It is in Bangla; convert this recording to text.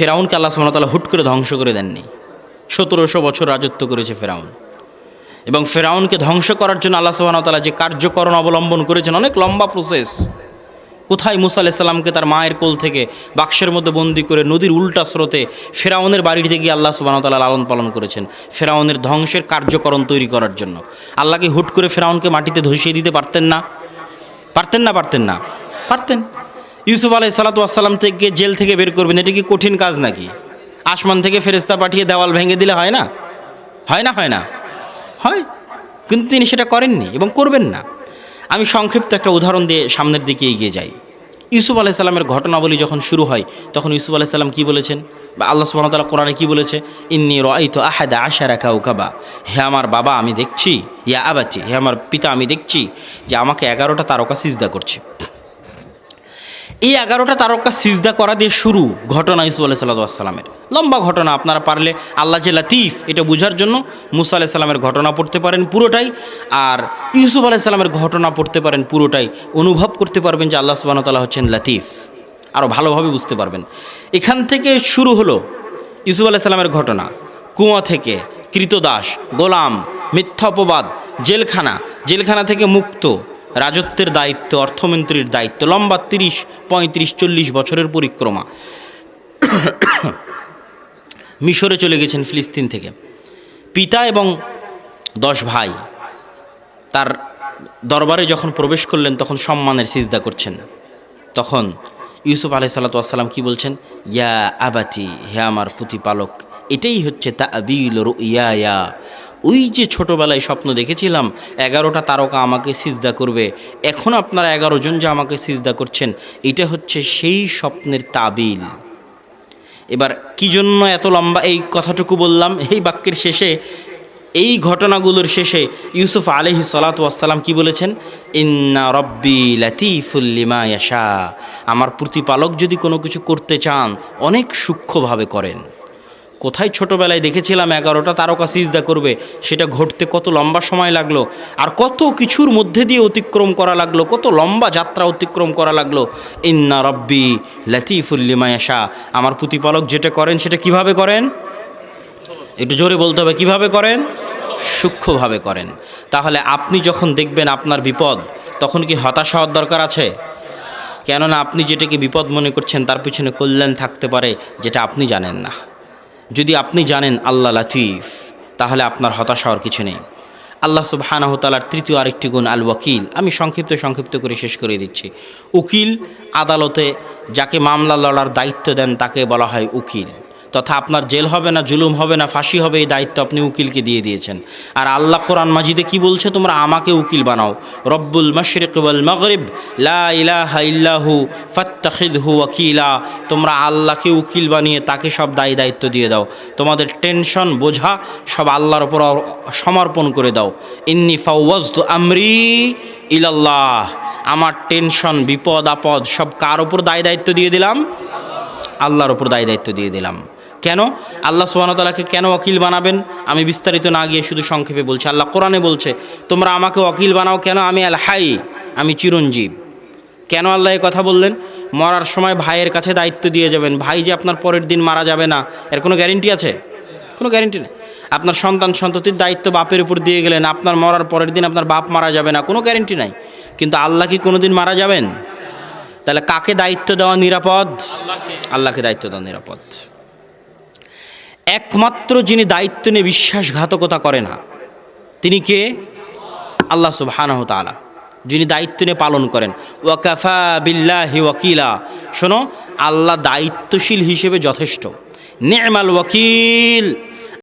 ফেরাউনকে আল্লাহ সুমতাল্লাহ হুট করে ধ্বংস করে দেননি। সতেরোশো বছর রাজত্ব করেছে ফেরাউন। এবং ফেরাউনকে ধ্বংস করার জন্য আল্লাহ সুবাহতাল্লাহ যে কার্যকরণ অবলম্বন করেছেন, অনেক লম্বা প্রসেস কোথায় মুসা আলাইসাল্লামকে তার মায়ের কোল থেকে বাক্সের মধ্যে বন্দি করে নদীর উল্টা স্রোতে ফেরাউনের বাড়িতে গিয়ে আল্লাহ সুবাহতাল্লাহ লালন পালন করেছেন, ফেরাউনের ধ্বংসের কার্যকরণ তৈরি করার জন্য। আল্লাহকে হুট করে ফেরাউনকে মাটিতে ধসিয়ে দিতে পারতেন না? পারতেন না পারতেন না? পারতেন। ইউসুফ আলাই সালাতাম থেকে জেল থেকে বের করবেন, এটা কি কঠিন কাজ নাকি? আসমান থেকে ফেরেস্তা পাঠিয়ে দেওয়াল ভেঙে দিলে হয় না? হয় না হয় না? হয়। কিন্তু তিনি সেটা করেননি এবং করবেন না। আমি সংক্ষিপ্ত একটা উদাহরণ দিয়ে সামনের দিকে এগিয়ে যাই। ইউসুফ আলাইসাল্লামের ঘটনাবলী যখন শুরু হয়, তখন ইউসুফ আলাইসাল্লাম কী বলেছেন? বা আল্লাহ সুবাহতাল্লাহ কোরআনে কী বলেছে? ইন্নি রাই তো আহাদা আশারা কাউকাবা হে আমার বাবা, আমি দেখছি, ইয়া আবাচ্ছি হে আমার পিতা, আমি দেখছি যে আমাকে এগারোটা তারকা সিজদা করছে। এই এগারোটা তারকা সিজদা করা দিয়ে শুরু ঘটনা ইসু আলাহ সাল্লামের লম্বা ঘটনা, আপনারা পারলে আল্লাহ যে লাতিফ, এটা বোঝার জন্য মুসা আলাহ সাল্লামের ঘটনা পড়তে পারেন পুরোটাই আর ইউসুফ আলাহ সাল্লামের ঘটনা পড়তে পারেন পুরোটাই। অনুভব করতে পারবেন যে আল্লাহ সুবাহ তাল্লাহ হচ্ছেন লাতিফ। আরও ভালোভাবে বুঝতে পারবেন। এখান থেকে শুরু হলো ইউসুফ আলাহ সাল্লামের ঘটনা। কুয়া থেকে কৃতদাস, গোলাম মিথ্যাপবাদ জেলখানা জেলখানা থেকে মুক্ত। রাজত্বের দায়িত্ব, অর্থমন্ত্রীর দায়িত্ব, লম্বা তিরিশ, পঁয়ত্রিশ, চল্লিশ বছরের পরিক্রমা। মিশরে চলে গেছেন ফিলিস্তিন থেকে। পিতা এবং দশ ভাই তার দরবারে যখন প্রবেশ করলেন, তখন সম্মানের সিজদা করছেন। তখন ইউসুফ আলাই সাল্লাতাম কি বলছেন? ইয়া আবাতি, হে আমার প্রতিপালক, এটাই হচ্ছে তা আবিল ইয়া ইয়া ওই যে ছোটোবেলায় স্বপ্ন দেখেছিলাম, এগারোটা তারকা আমাকে সিজদা করবে। এখন আপনারা এগারো জন যে আমাকে সিজদা করছেন, এটা হচ্ছে সেই স্বপ্নের তাবিল। এবার কি জন্য এত লম্বা এই কথাটুকু বললাম? এই বাক্যের শেষে, এই ঘটনাগুলোর শেষে ইউসুফ আলহি সালাতাম কি বলেছেন? ইন্না রব্বি লাতিফুল্লিমা ইয়াশা। আমার প্রতিপালক যদি কোনো কিছু করতে চান, অনেক সূক্ষ্মভাবে করেন। কোথায় ছোটোবেলায় দেখেছিলাম এগারোটা তারকা সিজদা করবে, সেটা ঘটতে কত লম্বা সময় লাগল, আর কত কিছুর মধ্যে দিয়ে অতিক্রম করা লাগল, কত লম্বা যাত্রা অতিক্রম করা লাগল। ইন্না রব্বি লতিফুল্লিমায়াশা আমার প্রতিপালক যেটা করেন, সেটা কীভাবে করেন? একটু জোরে বলতে হবে, কীভাবে করেন? সূক্ষ্মভাবে করেন। তাহলে আপনি যখন দেখবেন আপনার বিপদ, তখন কি হতাশা হওয়ার দরকার আছে? কেননা আপনি যেটাকে বিপদ মনে করছেন, তার পিছনে কল্যাণ থাকতে পারে, যেটা আপনি জানেন না। যদি আপনি জানেন আল্লাহ লাতিফ, তাহলে আপনার হতাশা হওয়ার কিছু নেই। আল্লাহ সুবহানাহু তালার তৃতীয় আরেকটি গুণ আল ওয়াকিল আমি সংক্ষিপ্ত সংক্ষিপ্ত করে শেষ করে দিচ্ছি। উকিল আদালতে যাকে মামলা লড়ার দায়িত্ব দেন, তাকে বলা হয় উকিল। তথা আপনার জেল হবে না, জুলুম হবে না, ফাঁসি হবে, এই দায়িত্ব আপনি উকিলকে দিয়ে দিয়েছেন। আর আল্লাহ কোরআন মাজিদে কি বলছে? তোমরা আমাকে উকিল বানাও। রব্বুল মশরিক মগরিব, লা ইলাহা ইল্লাহু ফাত্তাখিদহু ওয়াকিলা। তোমরা আল্লাহকে উকিল বানিয়ে তাকে সব দায়ী দায়িত্ব দিয়ে দাও। তোমাদের টেনশন, বোঝা সব আল্লাহর ওপর সমর্পণ করে দাও। ইন্নি ফাওয়াজতু আমরি ইলাল্লাহ। আমার টেনশন, বিপদ, আপদ সব কার ওপর দায় দায়িত্ব দিয়ে দিলাম? আল্লাহর ওপর দায় দায়িত্ব দিয়ে দিলাম। কেন? আল্লাহ সুবাহতালাকে কেন ওকিল বানাবেন? আমি বিস্তারিত না গিয়ে শুধু সংক্ষেপে বলছি। আল্লাহ কোরআনে বলছে, তোমরা আমাকে ওকিল বানাও কেন? আমি আল হাই, আমি চিরঞ্জীব। কেন আল্লাহ কথা বললেন? মরার সময় ভাইয়ের কাছে দায়িত্ব দিয়ে যাবেন। ভাই যে আপনার পরের দিন মারা যাবে না, এর কোনো গ্যারেন্টি আছে? কোনো গ্যারেন্টি নেই। আপনার সন্তান সন্ততির দায়িত্ব বাপের উপর দিয়ে গেলেন, আপনার মরার পরের দিন আপনার বাপ মারা যাবে না, কোনো গ্যারেন্টি নাই। কিন্তু আল্লাহ কি কোনো দিন মারা যাবেন? তাহলে কাকে দায়িত্ব দেওয়া নিরাপদ? আল্লাহকে দায়িত্ব দেওয়া নিরাপদ। একমাত্র যিনি দায়িত্ব নিয়ে বিশ্বাসঘাতকতা করে না, তিনি কে? আল্লাহ সুবহানাহ তালা যিনি দায়িত্ব নিয়ে পালন করেন। ওয়াকাফা বিল্লাহি ওয়াকিলা। শোনো, আল্লাহ দায়িত্বশীল হিসেবে যথেষ্ট। নেমাল ওয়াকিল।